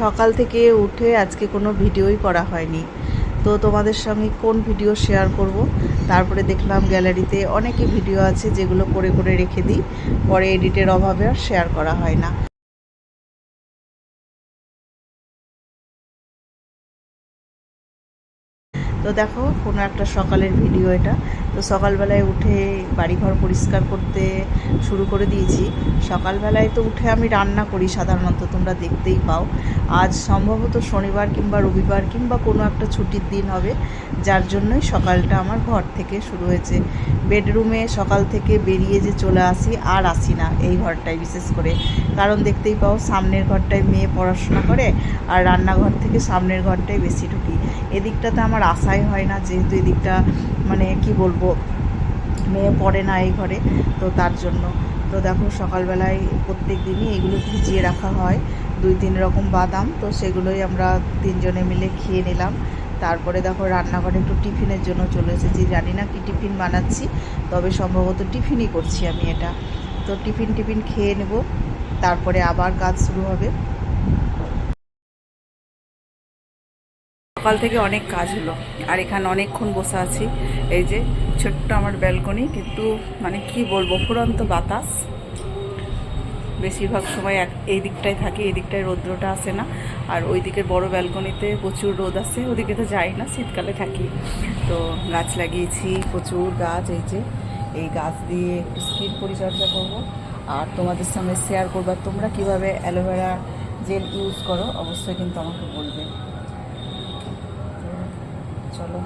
সকাল থেকে উঠে আজকে কোনো ভিডিওই করা হয়নি। তো তোমাদের সঙ্গে কোন ভিডিও শেয়ার করব? তারপরে দেখলাম গ্যালারিতে অনেকই ভিডিও আছে যেগুলো করে করে রেখে দিই। পরে এডিটের অভাবে আর শেয়ার করা হয় না। তো দেখো, কোনো একটা সকালের ভিডিও এটা। তো সকালবেলায় উঠে বাড়িঘর পরিষ্কার করতে শুরু করে দিয়েছি। সকালবেলায় তো উঠে আমি রান্না করি সাধারণত, তোমরা দেখতেই পাও। আজ সম্ভবত শনিবার কিংবা রবিবার কিংবা কোনো একটা ছুটির দিন হবে, যার জন্যই সকালটা আমার ঘর থেকে শুরু হয়েছে। বেডরুমে সকাল থেকে বেরিয়ে যে চলে আসি আর আসি না এই ঘরটায় বিশেষ করে। কারণ দেখতেই পাও সামনের ঘরটায় মেয়ে পড়াশোনা করে আর রান্নাঘর থেকে সামনের ঘরটায় বেশি ঢুকি। এদিকটাতে আমার আশাই হয় না, যেহেতু এদিকটা মানে কি বলব মেয়ে পড়ে না এই ঘরে, তো তার জন্য। তো দেখো, সকালবেলায় প্রত্যেক দিনই এগুলো ভিজিয়ে রাখা হয়। দুই তিন রকম বাদাম, তো সেগুলোই আমরা তিনজনে মিলে খেয়ে নিলাম। তারপরে দেখো, রান্নাঘরে একটু টিফিনের জন্য চলে এসেছি। জানি না কি টিফিন বানাচ্ছি, তবে সম্ভবত টিফিনই করছি আমি এটা। তো টিফিন টিফিন খেয়ে নেব, তারপরে আবার কাজ শুরু হবে। সকাল থেকে অনেক কাজ হলো। আর এখানে অনেকক্ষণ বসে আছি। এই যে ছোট্ট আমার ব্যালকনি, কিন্তু মানে কি বলব, ফুরন্ত বাতাস। বেশিরভাগ সময় এক, এই দিকটায় থাকি, এই দিকটায় রৌদ্রটা আসে না। আর ওই দিকের বড় ব্যালকনিতে প্রচুর রোদ আসে, ওদিকে তো যাই না, শীতকালে থাকি। তো গাছ লাগিয়েছি, প্রচুর গাছ, এই যে, এই গাছ দিয়ে একটু স্কিন পরিচর্যা করব। আর তোমাদের সঙ্গে শেয়ার করব তোমরা কীভাবে অ্যালোভেরা জেল ইউজ করো, অবশ্যই কিন্তু আমাকে বলবে। চলো,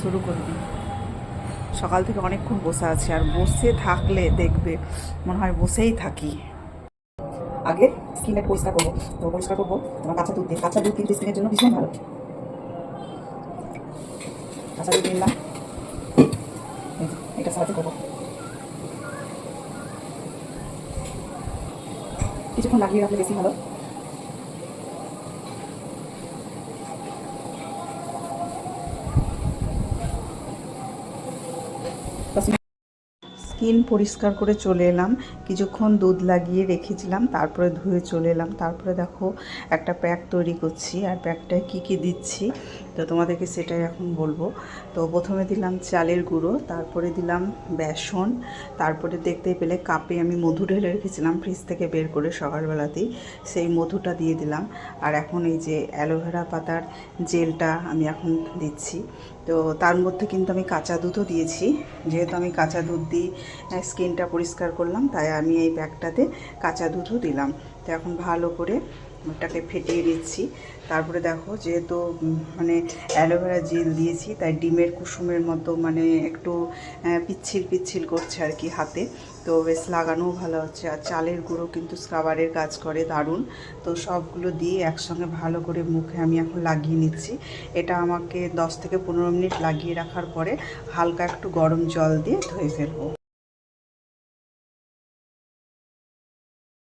শুরু করে। সকাল থেকে অনেকক্ষণ বসে আছি, আর বসে থাকলে দেখবে, মনে হয় বসেই থাকি। আগে স্কিনটা পরিষ্কার করব, তো পরিষ্কার করব, তোমার কাঁচা দুধ দিয়ে। কাঁচা দুধ কিন্তু স্কিনের জন্য ভীষণ ভালো। কাঁচা দুধ নিলাম। এটা সাহায্য করব। কিছুক্ষণ লাগিয়ে রাখলে বেশি ভালো দশ মিনিট স্কিন পরিষ্কার করে চলে এলাম। কিছুক্ষণ দুধ লাগিয়ে রেখেছিলাম, তারপরে ধুয়ে চলে এলাম। তারপরে দেখো একটা প্যাক তৈরি করছি আর প্যাকটায় কি কি দিচ্ছি, তো তোমাদেরকে সেটাই এখন বলব। তো প্রথমে দিলাম চালের গুঁড়ো, তারপরে দিলাম বেসন, তারপরে দেখতে পেলে কাপে আমি মধু ঢেলে রেখেছিলাম ফ্রিজ থেকে বের করে সকালবেলাতেই। সেই মধুটা দিয়ে দিলাম। আর এখন এই যে অ্যালোভেরা পাতার জেলটা আমি এখন দিচ্ছি। তো তার মধ্যে কিন্তু আমি কাঁচা দুধও দিয়েছি। যেহেতু আমি কাঁচা দুধ দিয়ে স্কিনটা পরিষ্কার করলাম, তাই আমি এই প্যাকটাতে কাঁচা দুধও দিলাম। তো এখন ভালো করে ওটাকে ফেটিয়ে দিচ্ছি তারপরে দেখো যেহেতু মানে অ্যালোভেরা জেল দিয়েছি, তাই ডিমের কুসুমের মতো মানে একটু পিচ্ছিল পিচ্ছিল করছে আর কি হাতে। তো বেশ লাগানোও ভালো হচ্ছে। আর চালের গুঁড়ো কিন্তু স্ক্রাবারের কাজ করে, দারুণ। তো সবগুলো দিয়ে একসঙ্গে ভালো করে মুখে আমি এখন লাগিয়ে নিচ্ছি। এটা আমাকে দশ থেকে পনেরো মিনিট লাগিয়ে রাখার পরে হালকা একটু গরম জল দিয়ে ধুয়ে ফেলব।